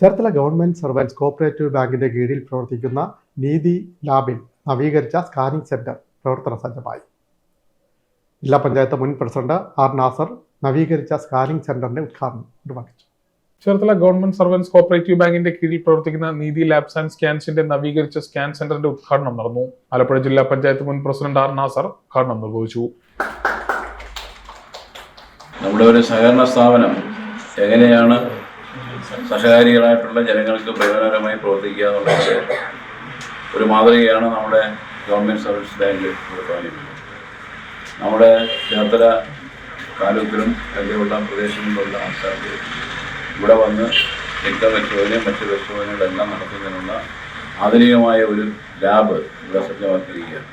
Cherthala government servants cooperative ബാങ്കിന്റെ കീഴിൽ പ്രവർത്തിക്കുന്ന നീതി ലാബിൽ നവീകരിച്ച സ്കാനിംഗ് സെന്റർ പ്രവർത്തന സജ്ജമായി. ജില്ലാ പഞ്ചായത്ത് മുൻ പ്രസിഡന്റ് ആർ നാസർ നവീകരിച്ച സ്കാനിംഗ് സെന്ററിന്റെ ഉദ്ഘാടനം നിർവഹിച്ചു. ചേർത്തല ഗവൺമെന്റ് സർവൻസ് കോപ്പറേറ്റീവ് ബാങ്കിന്റെ കീഴിൽ പ്രവർത്തിക്കുന്ന നീതി ലാബ്സ് ആൻഡ് സ്കാൻസിന്റെ നവീകരിച്ച സ്കാൻ സെന്ററിന്റെ ഉദ്ഘാടനം നടന്നു. ആലപ്പുഴ ജില്ലാ പഞ്ചായത്ത് മുൻ പ്രസിഡന്റ് ആർ നാസർ ഉദ്ഘാടനം നിർവഹിച്ചു. നമ്മുടെ ഒരു സഹകരണ സ്ഥാപനം എങ്ങനെയാണ് സഹകാരികളായിട്ടുള്ള ജനങ്ങൾക്ക് പ്രയോജനകരമായി പ്രവർത്തിക്കുക എന്നുള്ളത് ഒരു മാതൃകയാണ് നമ്മുടെ ഗവൺമെന്റ് സർവീസ് ബാങ്ക് നമ്മുടെ ചേർത്തല താലൂക്കിലും പരിചയമുള്ള പ്രദേശങ്ങളിലുള്ള ആൾക്കാർക്ക് ഇവിടെ വന്ന് രക്തപരിശോധനയും മറ്റ് പരിശോധനകളെല്ലാം നടത്തുന്നതിനുള്ള ആധുനികമായ ഒരു ലാബ് ഇവിടെ സജ്ജമാക്കിയിരിക്കുകയാണ്.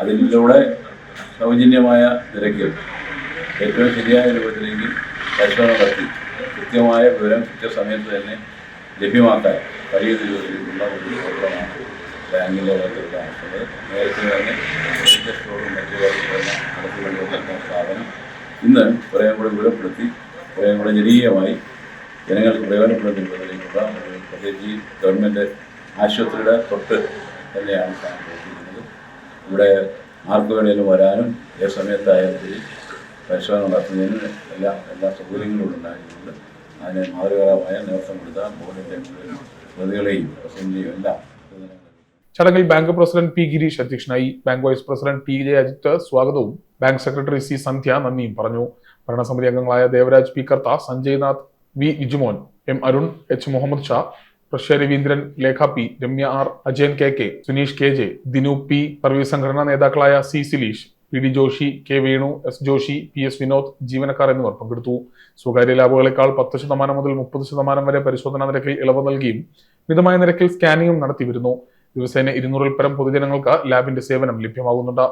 അതിലൂടെ സൗജന്യമായ നിരക്കിൽ ഏറ്റവും ശരിയായ രൂപത്തിലേക്ക് പരിശോധന നടത്തി. കൃത്യമായ വിവരം കൃത്യസമയത്ത് തന്നെ ലഭ്യമാക്കാൻ വലിയ രീതിയിലുള്ള ഒരു പ്രോഗ്രാമാണ് ബാങ്കിന്റെ ആവശ്യങ്ങൾ നേരത്തെ തന്നെ സ്റ്റോറും മറ്റു കാര്യങ്ങളെല്ലാം സ്ഥാപനം. ഇന്ന് കുറേ കൂടെ വിവരപ്പെടുത്തി കുറേ കൂടെ ജനകീയമായി ജനങ്ങൾക്ക് പ്രയോജനപ്പെടുന്ന പ്രത്യേകിച്ച് ഈ ഗവൺമെന്റ് ആശുപത്രിയുടെ തൊട്ട് തന്നെയാണ് സംഭവിക്കുന്നത് ഇവിടെ ആർക്ക് വേണേലും വരാനും ഏത് സമയത്തായാലും പരിശോധന നടത്തുന്നതിന് എല്ലാ എല്ലാ സൗകര്യങ്ങളും ഉണ്ടായിരുന്നുണ്ട് അതിന് മാതൃകരമായ നേതൃത്വം കൊടുത്ത ബോർഡിന്റെ പ്രതികളെയും പ്രസിഡന്റിനെയും എല്ലാം ചടങ്ങിൽ ബാങ്ക് പ്രസിഡന്റ് പി ഗിരീഷ് അധ്യക്ഷനായി. Bank vice president P J Ajith സ്വാഗതവും. ബാങ്ക് സെക്രട്ടറി സി സന്ധ്യ നന്ദിയും പറഞ്ഞു. ഭരണസമിതി അംഗങ്ങളായ Devaraj P Kartha Sanjay Nath V Vijumon M Arun H Muhammad Sha Prashya Raveendran Lekha P Ramya R Ajayan K K Suneesh K J Dinu P service സംഘടനാ നേതാക്കളായ C Sileesh P D Joshi K Venu S Joshi P S Vinod ജീവനക്കാർ എന്നിവർ പങ്കെടുത്തു. സ്വകാര്യ ലാബുകളെക്കാൾ പത്ത് ശതമാനം മുതൽ മുപ്പത് ശതമാനം വരെ പരിശോധനാ നിരക്കിൽ ഇളവ് നൽകിയും മിതമായ നിരക്കിൽ സ്കാനിങ്ങും നടത്തിവരുന്നു. ദിവസേന ഇരുന്നൂറിൽ പരം പൊതുജനങ്ങൾക്ക് ലാബിന്റെ സേവനം ലഭ്യമാകുന്നുണ്ട്.